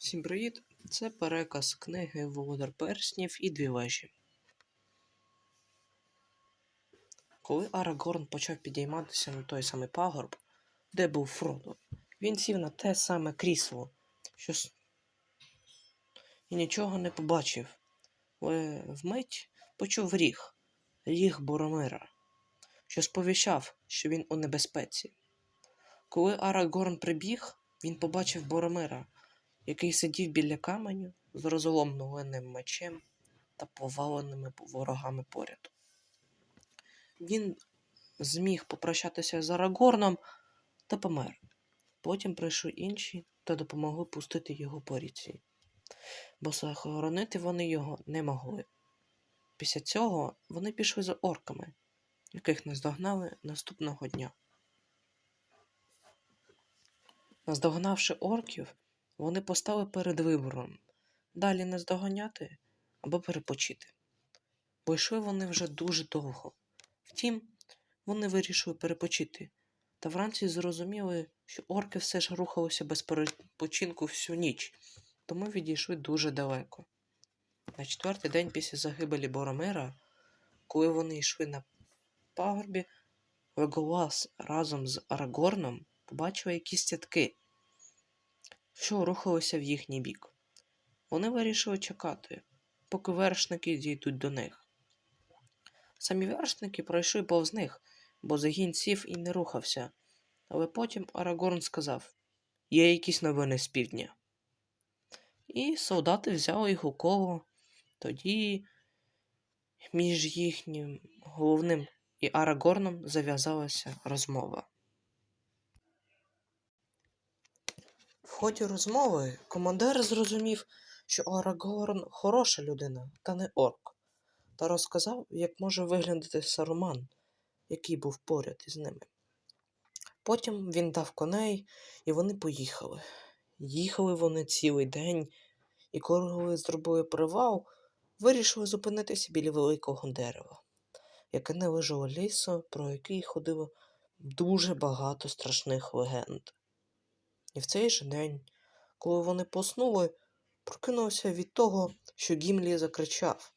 Всім привіт! Це переказ книги Володар Перснів і дві вежі. Коли Арагорн почав підійматися на той самий пагорб, де був Фродо, він сів на те саме крісло, що і нічого не побачив. Але вмить почув ріг, ріг Боромира, що сповіщав, що він у небезпеці. Коли Арагорн прибіг, він побачив Боромира, який сидів біля каменю з розломленим мечем та поваленими ворогами поряд. Він зміг попрощатися з Арагорном та помер. Потім прийшли інші та допомогли пустити його по ріці, бо захоронити вони його не могли. Після цього вони пішли за орками, яких наздогнали наступного дня. Наздогнавши орків, вони постали перед вибором далі не здоганяти або перепочити. Бо йшли вони вже дуже довго. Втім, вони вирішили перепочити, та вранці зрозуміли, що орки все ж рухалися без перепочинку всю ніч, тому відійшли дуже далеко. На четвертий день після загибелі Боромира, коли вони йшли на пагорбі, Леголас разом з Арагорном побачили якісь цятки, що рухалися в їхній бік. Вони вирішили чекати, поки вершники дійдуть до них. Самі вершники пройшли повз них, бо загін сів і не рухався. Але потім Арагорн сказав: Є якісь новини з півдня. І солдати взяли їх у коло. Тоді між їхнім головним і Арагорном зав'язалася розмова. В ході розмови командир зрозумів, що Арагорн хороша людина, та не орк, та розказав, як може виглядати Саруман, який був поряд із ними. Потім він дав коней, і вони поїхали. Їхали вони цілий день, і коли зробили привал, вирішили зупинитися біля великого дерева, яке належало лісу, про який ходило дуже багато страшних легенд. І в цей же день, коли вони поснули, прокинувся від того, що Гімлі закричав,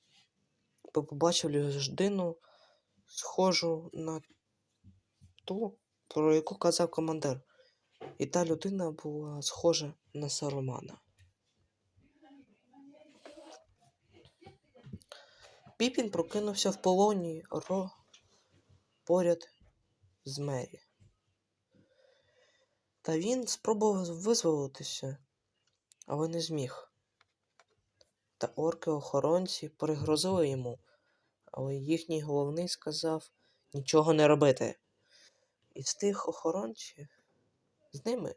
бо побачив людину, схожу на ту, про яку казав командир. І та людина була схожа на Сарумана. Піпін прокинувся в полоні ро поряд з Мері. Та він спробував визволитися, але не зміг. Та орки-охоронці пригрозили йому, але їхній головний сказав нічого не робити. І з тих охоронців з ними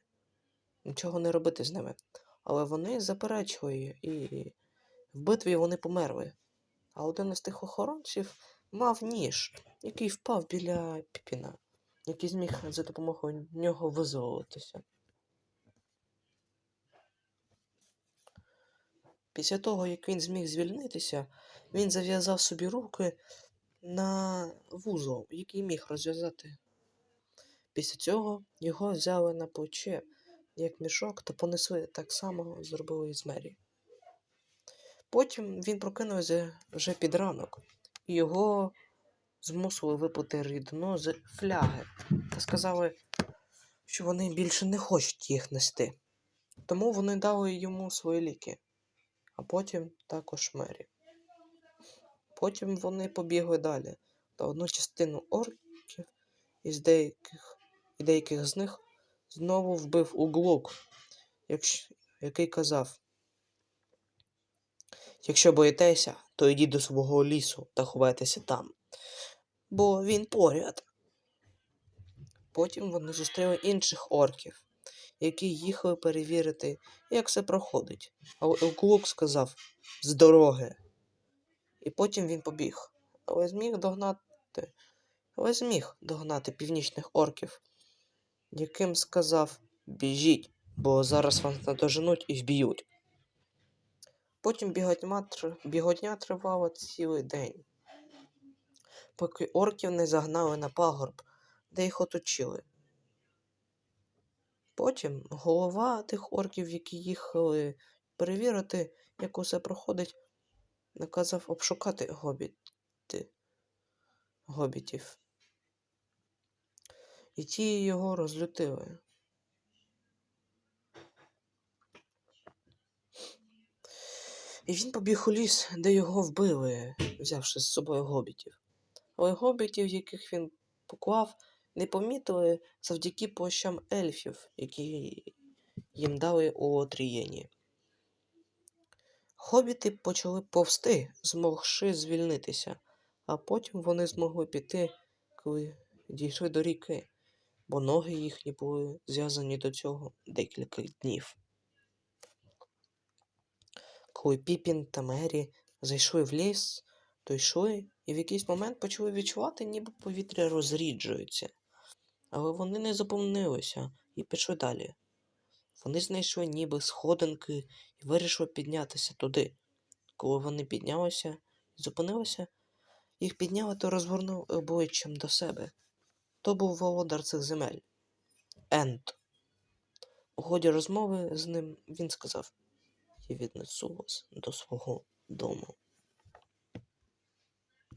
нічого не робити з ними. Але вони заперечували, і в битві вони померли. А один із тих охоронців мав ніж, який впав біля Піпіна який зміг за допомогою нього визволитися. Після того, як він зміг звільнитися, він зав'язав собі руки на вузол, який міг розв'язати. Після цього його взяли на плече, як мішок, та понесли так само зробили і з Мері. Потім він прокинувся вже під ранок, і його змусили випити рідину з фляги та сказали, що вони більше не хочуть їх нести. Тому вони дали йому свої ліки, а потім також мері. Потім вони побігли далі, та одну частину орків із деяких, і деяких з них знову вбив углук, який казав. Якщо боїтеся, то йдіть до свого лісу та ховайтеся там бо він поряд. Потім вони зустріли інших орків, які їхали перевірити, як все проходить. Але Елклук сказав з дороги. І потім він побіг. Але зміг догнати, але зміг догнати північних орків, яким сказав Біжіть, бо зараз вас надоженуть і вб'ють. Потім біготня, біготня тривала цілий день поки орків не загнали на пагорб, де їх оточили. Потім голова тих орків, які їхали перевірити, як усе проходить, наказав обшукати гобіти, гобітів. І ті його розлютили. І він побіг у ліс, де його вбили, взявши з собою гобітів. Але гобітів, яких він поклав, не помітили завдяки плащам ельфів, які їм дали у Отрієні. Хобіти почали повсти, змогши звільнитися, а потім вони змогли піти, коли дійшли до ріки, бо ноги їхні були зв'язані до цього декілька днів. Коли Піпін та Мері зайшли в ліс, то йшли і в якийсь момент почали відчувати, ніби повітря розріджується. Але вони не зупинилися і пішли далі. Вони знайшли ніби сходинки і вирішили піднятися туди. Коли вони піднялися і зупинилися, їх підняли та розгорнули обличчям до себе. То був володар цих земель. Ент. У ході розмови з ним він сказав: Я віднесу вас до свого дому.